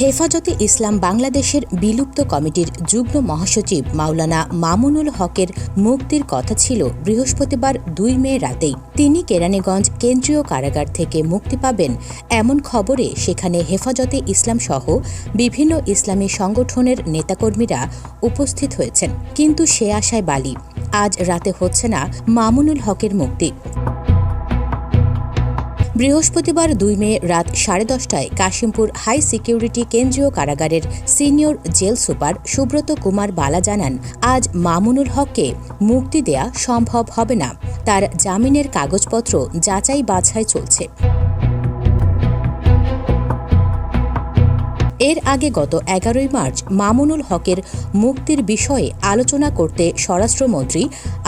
হেফাজতে ইসলাম বাংলাদেশের বিলুপ্ত কমিটির যুগ্ম মহাসচিব মাওলানা মামুনুল হকের মুক্তির কথা ছিল বৃহস্পতিবার দুই মে রাতেই। তিনি কেরানীগঞ্জ কেন্দ্রীয় কারাগার থেকে মুক্তি পাবেন এমন খবরে সেখানে হেফাজতে ইসলাম সহ বিভিন্ন ইসলামী সংগঠনের নেতাকর্মীরা উপস্থিত হয়েছেন। কিন্তু সে আশায় বালি। আজ রাতে হচ্ছে না মামুনুল হকের মুক্তি। বৃহস্পতিবার দুই মে রাত সাড়ে দশটায় কাশিমপুর হাই সিকিউরিটি কেন্দ্রীয় কারাগারের senior jail super Subrata Kumar Bala জানান, আজ মামুনুল হককে মুক্তি দেয়া সম্ভব হবে না। তার জামিনের কাগজপত্র যাচাই বাছাই চলছে। এর আগে গত এগারোই মার্চ মামুনুল হকের মুক্তির বিষয়ে আলোচনা করতে স্বরাষ্ট্রমন্ত্রী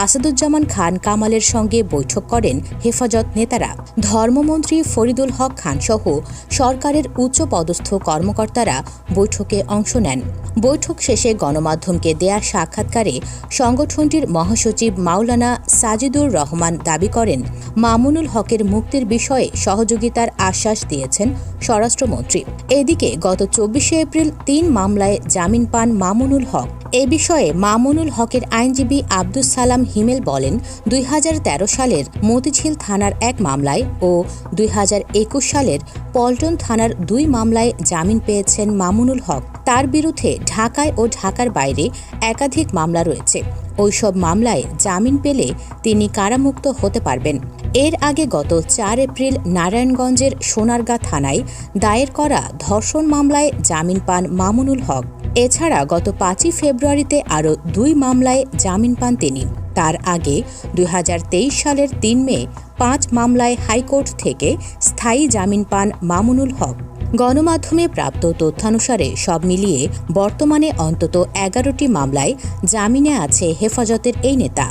আসাদুজ্জামান খান কামালের সঙ্গে বৈঠক করেন হেফাজত নেতারা। ধর্মমন্ত্রী ফরিদুল হক খানসহ সরকারের উচ্চপদস্থ কর্মকর্তারা বৈঠকে অংশ নেন। বৈঠক শেষে গণমাধ্যমকে দেয়া সাক্ষাৎকারে সংগঠনটির মহাসচিব মাওলানা সাজিদুর রহমান দাবি করেন, মামুনুল হকের মুক্তির বিষয়ে সহযোগিতার আশ্বাস দিয়েছেন স্বরাষ্ট্রমন্ত্রী। এদিকে গত চব্বিশে এপ্রিল তিন মামলায় জামিন পান মামুনুল হক। এ বিষয়ে মামুনুল হকের আইনজীবী আব্দুস সালাম হিমেল বলেন, দুই হাজার তেরো সালের মতিঝিল থানার এক মামলায় ও দুই হাজার একুশ সালের পল্টন থানার দুই মামলায় জামিন পেয়েছেন মামুনুল হক। তার বিরুদ্ধে ঢাকায় ও ঢাকার বাইরে একাধিক মামলা রয়েছে। ওইসব মামলায় জামিন পেলে তিনি কারামুক্ত হতে পারবেন। এর আগে গত চার এপ্রিল নারায়ণগঞ্জের সোনারগাঁ থানায় দায়ের করা ধর্ষণ মামলায় জামিন পান মামুনুল হক। এছাড়া গত পাঁচই ফেব্রুয়ারিতে আরও দুই মামলায় জামিন পান তিনি। তার আগে দুই হাজার তেইশ সালের তিন মে পাঁচ মামলায় হাইকোর্ট থেকে স্থায়ী জামিন পান মামুনুল হক। গণমাধ্যমে প্রাপ্ত তথ্যানুসারে সব মিলিয়ে বর্তমানে অন্তত এগারোটি মামলায় জামিনে আছে হেফাজতের এই নেতা।